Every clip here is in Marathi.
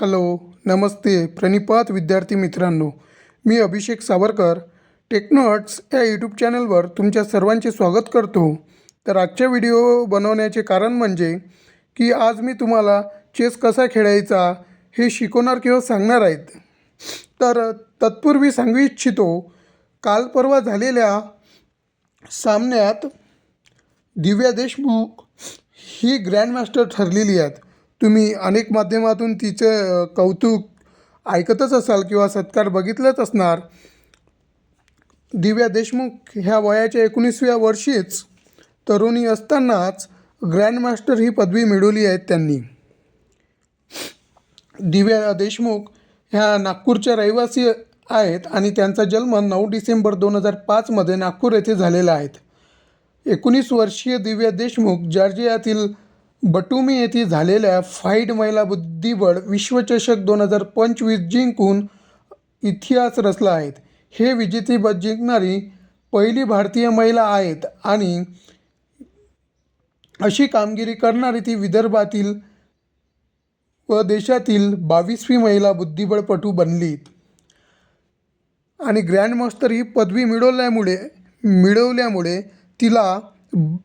हॅलो नमस्ते प्रणिपात विद्यार्थी मित्रांनो. मी अभिषेक सावरकर टेक्नॉट्स या यूट्यूब चॅनलवर तुमच्या सर्वांचे स्वागत करतो. तर आजच्या व्हिडिओ बनवण्याचे कारण म्हणजे की आज मी तुम्हाला चेस कसा खेळायचा हे शिकवणार किंवा सांगणार आहेत. तर तत्पूर्वी सांगू इच्छितो काल परवा झालेल्या सामन्यात दिव्या देशमुख ही ग्रँडमास्टर ठरलेली आहेत. तुम्ही अनेक माध्यमातून तिचं कौतुक ऐकतच असाल किंवा सत्कार बघितलंच असणार. दिव्या देशमुख ह्या वयाच्या एकोणीसव्या वर्षीच तरुणी असतानाच ग्रँडमास्टर ही पदवी मिळवली आहे त्यांनी. दिव्या देशमुख ह्या नागपूरच्या रहिवासी आहेत आणि त्यांचा जन्म नऊ डिसेंबर दोन हजार पाचमध्ये नागपूर येथे झालेला आहे. एकोणीस वर्षीय दिव्या देशमुख जॉर्जियातील बटुमी येथे झालेल्या फाईड महिला बुद्धिबळ विश्वचषक दोन हजार पंचवीस जिंकून इतिहास रचला आहेत हे विजेतेपद जिंकणारी पहिली भारतीय महिला आहेत आणि अशी कामगिरी करणारी ती विदर्भातील व देशातील बावीसवी महिला बुद्धिबळपटू बनली. आणि ग्रँडमास्टर ही पदवी मिळवल्यामुळे मिळवल्यामुळे तिला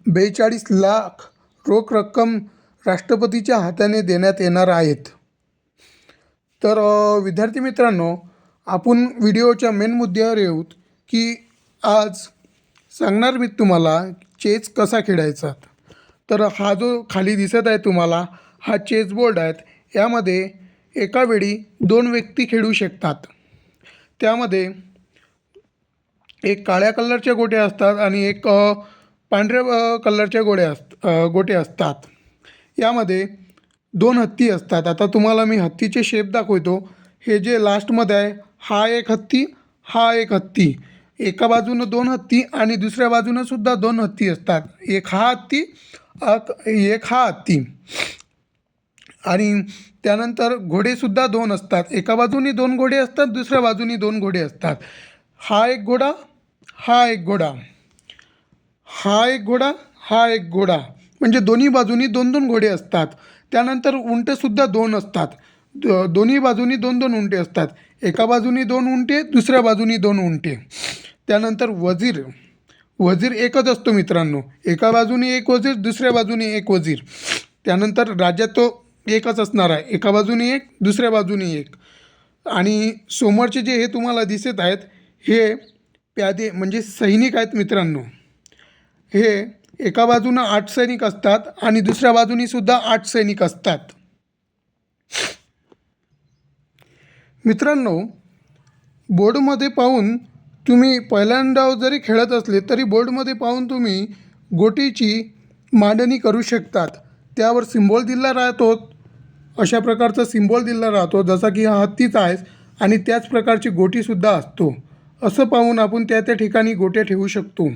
बेचाळीस लाख रोख रक्कम राष्ट्रपतीच्या हाताने देण्यात येणार आहेत. तर विद्यार्थी मित्रांनो आपण व्हिडिओच्या मेन मुद्द्यावर येऊत की आज सांगणार मी तुम्हाला चेस कसा खेळायचा. तर हा जो खाली दिसत आहे तुम्हाला हा चेस बोर्ड आहेत. यामध्ये एका वेळी दोन व्यक्ती खेळू शकतात. त्यामध्ये एक काळ्या कलरच्या गोट्या असतात आणि एक पांढऱ्या कलरच्या गोड्या असतात. गोटे असतात. यामध्ये दोन हत्ती असतात. आता तुम्हाला मी हत्तीचे शेप दाखवतो. हे जे लास्टमध्ये आहे हा एक हत्ती हा एक हत्ती. एका बाजूनं दोन हत्ती आणि दुसऱ्या बाजूनं सुद्धा दोन हत्ती असतात. एक हा हत्ती अक- एक हा हत्ती. आणि त्यानंतर घोडेसुद्धा दोन असतात. एका बाजूनी दोन घोडे असतात दुसऱ्या बाजूनी दोन घोडे असतात. हा एक घोडा हा एक घोडा. हा एक घोडा हा एक घोडा. म्हणजे दोन्ही बाजूनी दोन दोन घोडे असतात. त्यानंतर उंटसुद्धा दोन असतात. द- दोन्ही बाजूनी दोन दोन उंटे असतात. एका बाजूनी दोन उंटे दुसऱ्या बाजूनी दोन उंटे. त्यानंतर वजीर. वजीर एकच असतो मित्रांनो. एका बाजूनी एक वजीर दुसऱ्या बाजूनी एक वजीर. त्यानंतर राज्यात तो एकच असणार आहे. एका बाजूनी एक दुसऱ्या बाजूनी एक. आणि समोरचे जे हे तुम्हाला दिसत आहेत हे प्यादे म्हणजे सैनिक आहेत मित्रांनो. हे एका बाजूनं आठ सैनिक असतात आणि दुसऱ्या बाजूनी सुद्धा आठ सैनिक असतात. मित्रांनो बोर्डमध्ये पाहून तुम्ही पहिल्यांदा जरी खेळत असले तरी बोर्डमध्ये पाहून तुम्ही गोटीची मांडणी करू शकतात. त्यावर सिम्बॉल दिला राहतो अशा प्रकारचा सिम्बॉल दिला राहतो जसा की हा हत्तीचा आहे आणि त्याच प्रकारची गोटीसुद्धा असतो. असं पाहून आपण त्या त्या ठिकाणी गोट्या ठेवू शकतो.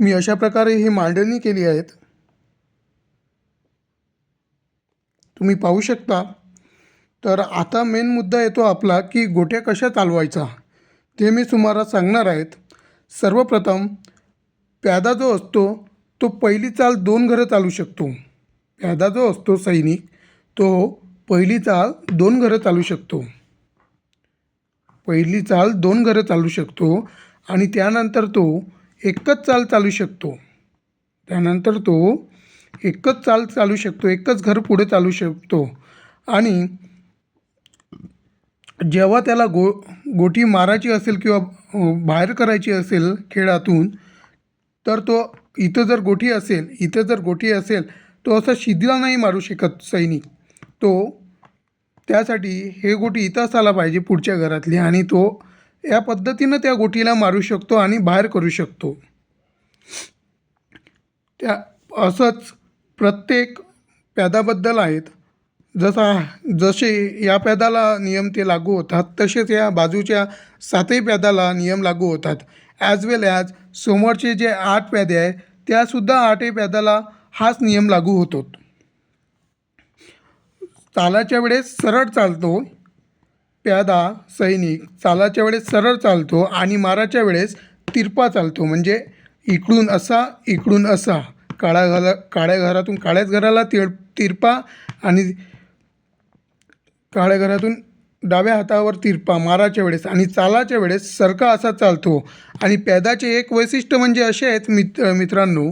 मी अशा प्रकारे ही मांडणी केली आहेत. तुम्ही पाहू शकता. तर आता मेन मुद्दा येतो आपला की गोट्या कशा चालवायचा? ते मी तुम्हाला सांगणार आहेत. सर्वप्रथम प्यादा जो असतो तो पहिली चाल दोन घरं चालू शकतो. प्यादा जो असतो सैनिक तो पहिली चाल दोन घरं चालू शकतो. पहिली चाल दोन घरं चालू शकतो आणि त्यानंतर तो एकच चाल चालू शकतो. त्यानंतर तो एकच चाल चालू शकतो एकच घर पुढे चालू शकतो. आणि जेव्हा त्याला गो गोटी मारायची असेल किंवा बाहेर करायची असेल खेळातून तर तो इथं जर गोठी असेल इथं जर गोठी असेल तो असा शिदीला नाही मारू शकत सैनिक. तो त्यासाठी हे गोटी इथं असायला पाहिजे पुढच्या घरातली आणि तो या पद्धतीनं त्या गोटीला मारू शकतो आणि बाहेर करू शकतो. त्या असंच प्रत्येक प्यादाबद्दल आहेत. जसा जसे या प्यादाला नियम ते लागू होतात तसेच या बाजूच्या सातही प्यादाला नियम लागू होतात. ॲज वेल ॲज समोरचे जे आठ प्यादे आहे त्यासुद्धा आठही प्यादाला हाच नियम लागू होतो. चालाच्या वेळेस सरळ चालतो. प्यादा सैनिक चालाच्या वेळेस सरळ चालतो आणि माराच्या वेळेस तिरपा चालतो. म्हणजे इकडून असा इकडून असा. काळ्या घरा काळ्या घरातून काळ्याच घराला तिर तिरपा आणि काळ्या घरातून डाव्या हातावर तिरपा माराच्या वेळेस आणि चालाच्या वेळेस सरका असा चालतो. आणि प्यादाचे एक वैशिष्ट्य म्हणजे असे आहेत मित्र मित्रांनो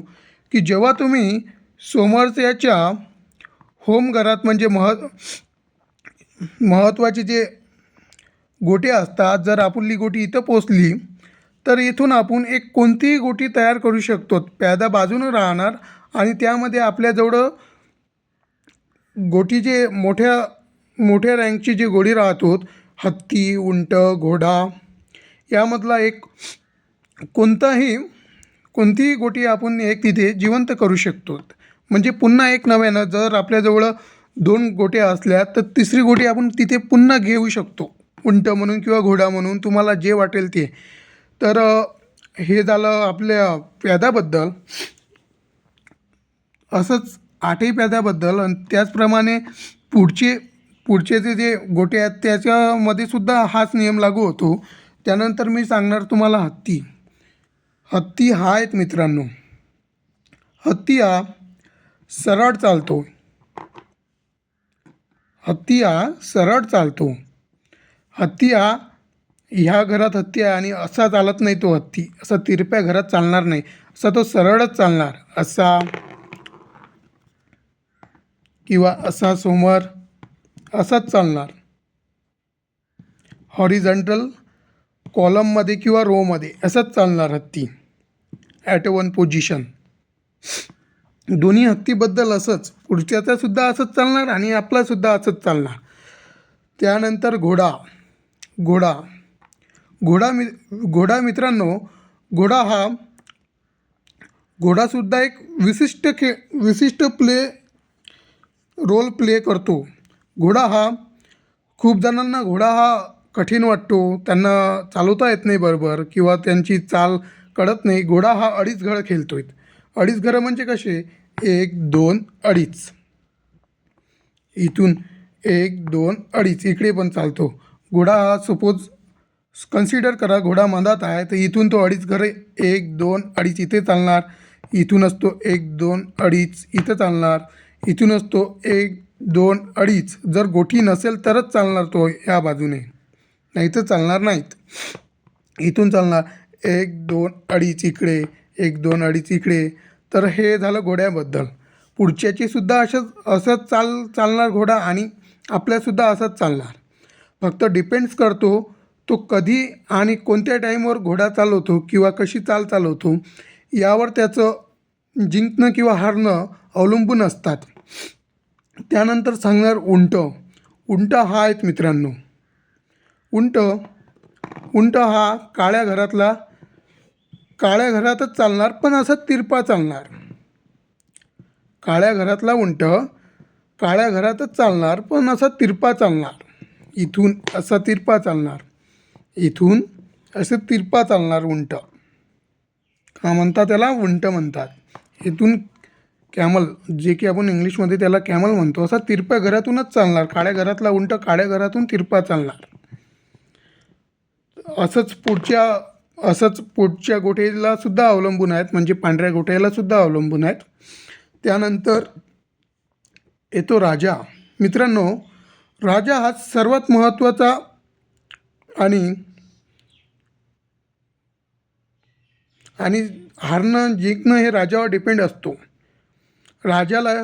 की जेव्हा तुम्ही सोमवारच्याच्या होम घरात म्हणजे मह महत्त्वाचे जे गोटे असतात जर आपली गोटी इथं पोचली तर इथून आपण एक कोणतीही गोटी तयार करू शकतो. प्यादा बाजूनं राहणार आणि त्यामध्ये आपल्याजवळ गोटी जे मोठ्या मोठ्या रँकची जी गोडी राहतो हत्ती उंट घोडा यामधला एक कोणताही कोणतीही गोटी आपण एक तिथे जिवंत करू शकतो. म्हणजे पुन्हा एक नव्यानं जर आपल्याजवळ दोन गोट्या असल्या तर तिसरी गोटी आपण तिथे पुन्हा घेऊ शकतो. उंट म्हणून किंवा घोडा म्हणून तुम्हाला जे वाटेल ते. तर हे झालं आपल्या प्यादाबद्दल असंच आठही प्याद्याबद्दल आणि त्याचप्रमाणे पुढचे पुढचे जे जे गोटे आहेत त्याच्यामध्ये सुद्धा हाच नियम लागू होतो. त्यानंतर मी सांगणार तुम्हाला हत्ती. हत्ती हा आहेत मित्रांनो. हत्ती हा सरळ चालतो हत्ती हा सरळ चालतो. हत्ती हा ह्या घरात हत्ती आहे आणि असा चालत नाही तो हत्ती. असा तिरप्या घरात चालणार नाही. असा तो सरळच चालणार. असा किंवा असा समोर असाच चालणार. हॉरिझंटल कॉलममध्ये किंवा रोमध्ये असंच चालणार हत्ती. ॲट वन पोझिशन दोन्ही हत्तीबद्दल असंच. पुढच्याचासुद्धा असंच चालणार आणि आपलासुद्धा असंच चालणार. त्यानंतर घोडा. घोडा. घोडा मि घोडा मित्रांनो घोडा हा घोडासुद्धा एक विशिष्ट खे विशिष्ट प्ले रोल प्ले करतो. घोडा हा खूप जणांना घोडा हा कठीण वाटतो. त्यांना चालवता येत नाही बरोबर किंवा त्यांची चाल कळत नाही. घोडा हा अडीच घरं खेळतो आहे अडीच घरं म्हणजे कसे? एक दोन अडीच. इथून एक दोन अडीच. इकडे पण चालतो. घोडा हा सपोज कन्सिडर करा घोडा मधात आहे तर इथून तो अडीच घर एक दोन अडीच इथे चालणार. इथूनच तो एक दोन अडीच इथं चालणार. इथूनच तो एक दोन अडीच. जर गोठी नसेल तरच चालणार तो ह्या बाजूने. नाही तर चालणार नाहीत. इथून चालणार. एक दोन अडीच इकडे एक दोन अडीच इकडे. तर हे झालं घोड्याबद्दल. पुढच्याचीसुद्धा असंच असंच चाल चालणार घोडा आणि आपल्यासुद्धा असंच चालणार. फक्त डिपेंड्स करतो तो कधी आणि कोणत्या टाईमवर घोडा चालवतो किंवा कशी चाल चालवतो यावर त्याचं जिंकणं किंवा हारणं अवलंबून असतात. त्यानंतर सांगणार उंट. उंट हा आहेत मित्रांनो. उंट उंट हा काळ्या घरातला काळ्या घरातच चालणार पण असं तिरपा चालणार. काळ्या घरातला उंट काळ्या घरातच चालणार पण असा तिरपा चालणार. इथून असा तिरपा चालणार. इथून असं तिरपा चालणार उंट. का म्हणतात त्याला? उंट म्हणतात. इथून कॅमल जे की आपण इंग्लिशमध्ये त्याला कॅमल म्हणतो असा तिरप्या घरातूनच चालणार. काळ्या घरातला उंट काळ्या घरातून तिरपा चालणार. असंच पुढच्या असंच पुढच्या गोठेला सुद्धा अवलंबून आहेत. म्हणजे पांढऱ्या गोठ्याला सुद्धा अवलंबून आहेत. त्यानंतर येतो राजा. मित्रांनो राजा हा सर्वात महत्त्वाचा आणि आणि हारणं जिंकणं हे राजावर डिपेंड असतो. राजाला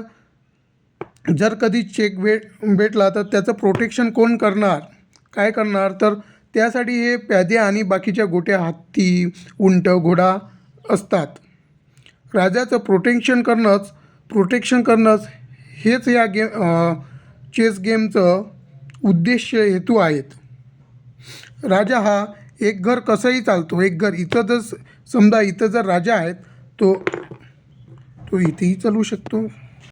जर कधी चेक भेट भेटला तर त्याचं प्रोटेक्शन कोण करणार? काय करणार? तर त्यासाठी हे प्यादे आणि बाकीच्या गोट्या हत्ती उंट घोडा असतात. राजाचं प्रोटेक्शन करणंच प्रोटेक्शन करणंच हेच या गेम चेस गेमचं उद्देश हेतू आहेत. राजा हा एक घर कसंही चालतो एक घर. इथं जर समजा इथं जर राजा आहेत तो तो इथेही चालू शकतो.